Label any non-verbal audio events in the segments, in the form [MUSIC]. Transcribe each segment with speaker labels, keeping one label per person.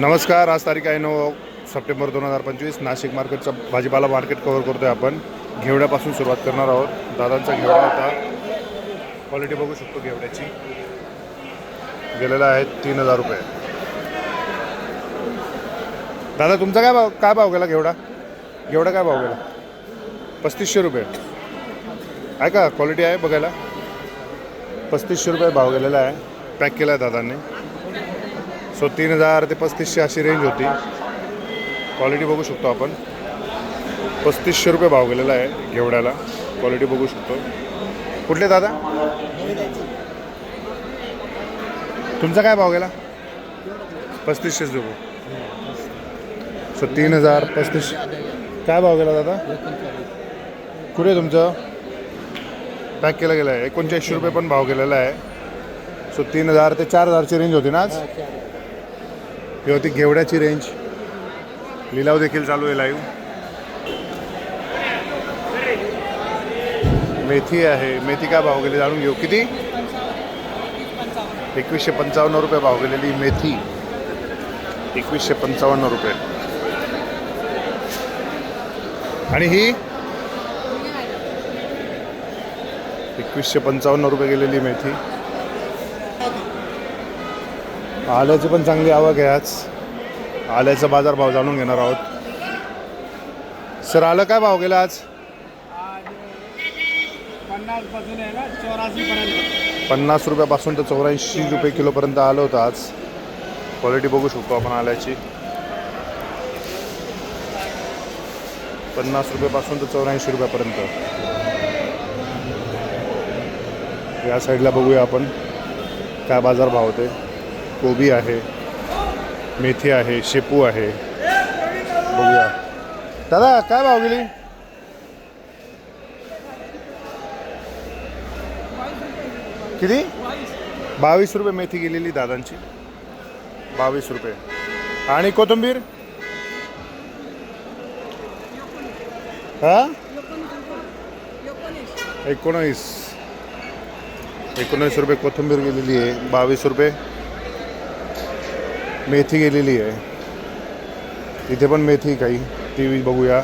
Speaker 1: नमस्कार आज तारीख आहे नऊ सप्टेंबर दोन हजार पंचवीस. नाशिक मार्केटचं भाजीपाला मार्केट कव्हर आहे आपण. घेवड्यापासून सुरुवात करणार आहोत. दादांचा घेवडा होता. क्वालिटी बघू शकतो घेवड्याची. गेलेला आहे तीन हजार रुपये. दादा तुमचा काय भाव काय भाव गेला घेवडा? घेवडा काय भाव गेला? पस्तीसशे रुपये. आहे का? क्वालिटी आहे बघायला. पस्तीसशे रुपये भाव गेलेला आहे. पॅक केला आहे दादांनी. सो तीन हजार ते पस्तीसशे अशी रेंज होती. क्वालिटी बघू शकतो आपण. पस्तीसशे रुपये भाव गेलेला आहे घेवड्याला. क्वालिटी बघू शकतो. कुठले दादा? तुमचा काय भाव गेला? पस्तीसशेच रुपये सो तीन हजार पस्तीसशे. काय भाव गेला दादा? कुठे तुमचं? पॅक केलं गेलं आहे. एकोणचाळीसशे रुपये पण भाव गेलेला आहे. सो तीन हजार ते चार हजारची रेंज होती ना आज? ही होती घेवड्याची रेंज लिलाव देखील चालू आहे लाईव्ह मेथी आहे. मेथी काय भाव गेली जाणून घेऊ. किती? एकवीसशे पंचावन्न रुपये भाव गेलेली मेथी. एकवीसशे पंचावन्न रुपये. आणि ही? एकवीसशे पंचावन्न रुपये गेलेली मेथी. आल्याची पण चांगली आवक आहे आज. आल्याचा बाजारभाव जाणून घेणार आहोत. सर आलं काय भाव गेला आज?
Speaker 2: पन्नास
Speaker 1: रुपयापासून तर चौऱ्याऐंशी रुपये किलोपर्यंत आलं होतं आज. क्वालिटी बघू शकतो आपण आल्याची. पन्नास रुपयापासून तर चौऱ्याऐंशी रुपयापर्यंत. या साईडला बघूया आपण. काय बाजार भाव होते कोबी आहे मेथी आहे शेपू आहे. बघूया. दादा काय भाव गेली? किती? बावीस रुपये मेथी गेलेली दादांची. बावीस रुपये. आणि कोथिंबीर? हा? एकोणीस. एकोणीस रुपये कोथिंबीर गेलेली आहे. बावीस रुपये. मेथी गेलेली आहे इथे पण मेथी काही टी व्ही बघूया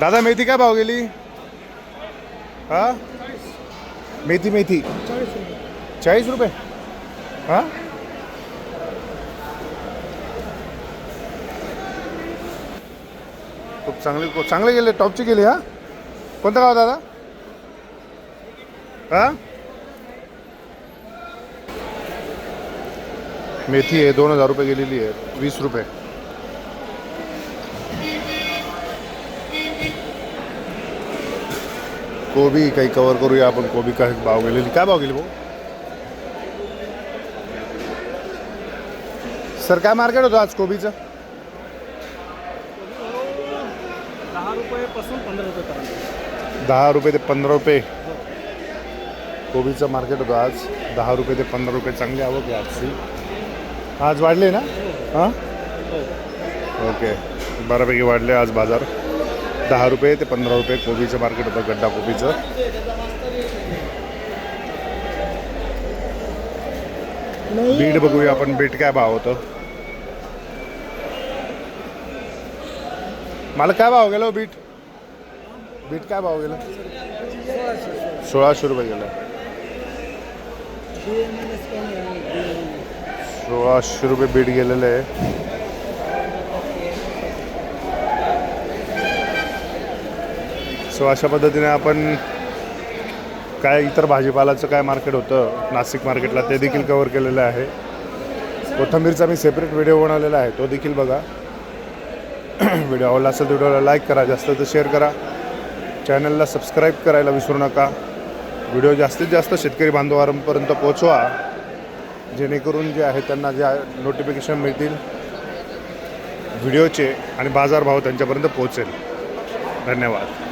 Speaker 1: दादा, मेथी काय भाव गेली हा? मेथी मेथी। चाळीस रुपये हाँ? खूप चांगले चांगले गेले टॉपचे गेले हा? कोणतं गाव दादा? हा? मेथी आहे दोन हजार रुपये गेलेली आहे. वीस रुपये. कोबी काही कवर करूया आपण. कोबी काय भाव गेलेली? काय भाव गेली भाऊ? सर काय मार्केट होतं आज कोबीचं?
Speaker 2: दहा
Speaker 1: रुपये ते पंधरा रुपये. कोबीचं मार्केट होतं आज. दहा रुपये ते पंधरा रुपये. चांगली आवक आहे आजची. आज वाढले ना? हां? ओके. बऱ्यापैकी वाढले आज बाजार. दहा रुपये ते पंधरा रुपये कोबीचं मार्केट होतं गड्डा कोबीचं. बीट बघूया आपण बीट काय भाव होतं. मला काय भाव गेला हो बीट बीट काय भाव गेला? सोळाशे रुपये गेला. सोळाशे रुपये बीट गेलेलं आहे. सो अशा पद्धतीने आपण काय इतर भाजीपालाचं काय मार्केट होतं नाशिक मार्केटला ते देखील कवर केलेलं आहे. कोथंबीरचा मी सेपरेट व्हिडिओ बनवलेला आहे तो देखील बघा. [CLEARS THROAT] व्हिडिओ आवडला असेल तर व्हिडिओला लाईक करा जास्त तर शेअर करा. चॅनलला सबस्क्राईब करायला विसरू नका. व्हिडिओ जास्तीत जास्त शेतकरी बांधवांपर्यंत पोचवा जेणेकरून जे आहे त्यांना ज्या नोटिफिकेशन मिळतील व्हिडिओचे आणि बाजारभाव त्यांच्यापर्यंत पोहोचेल. धन्यवाद.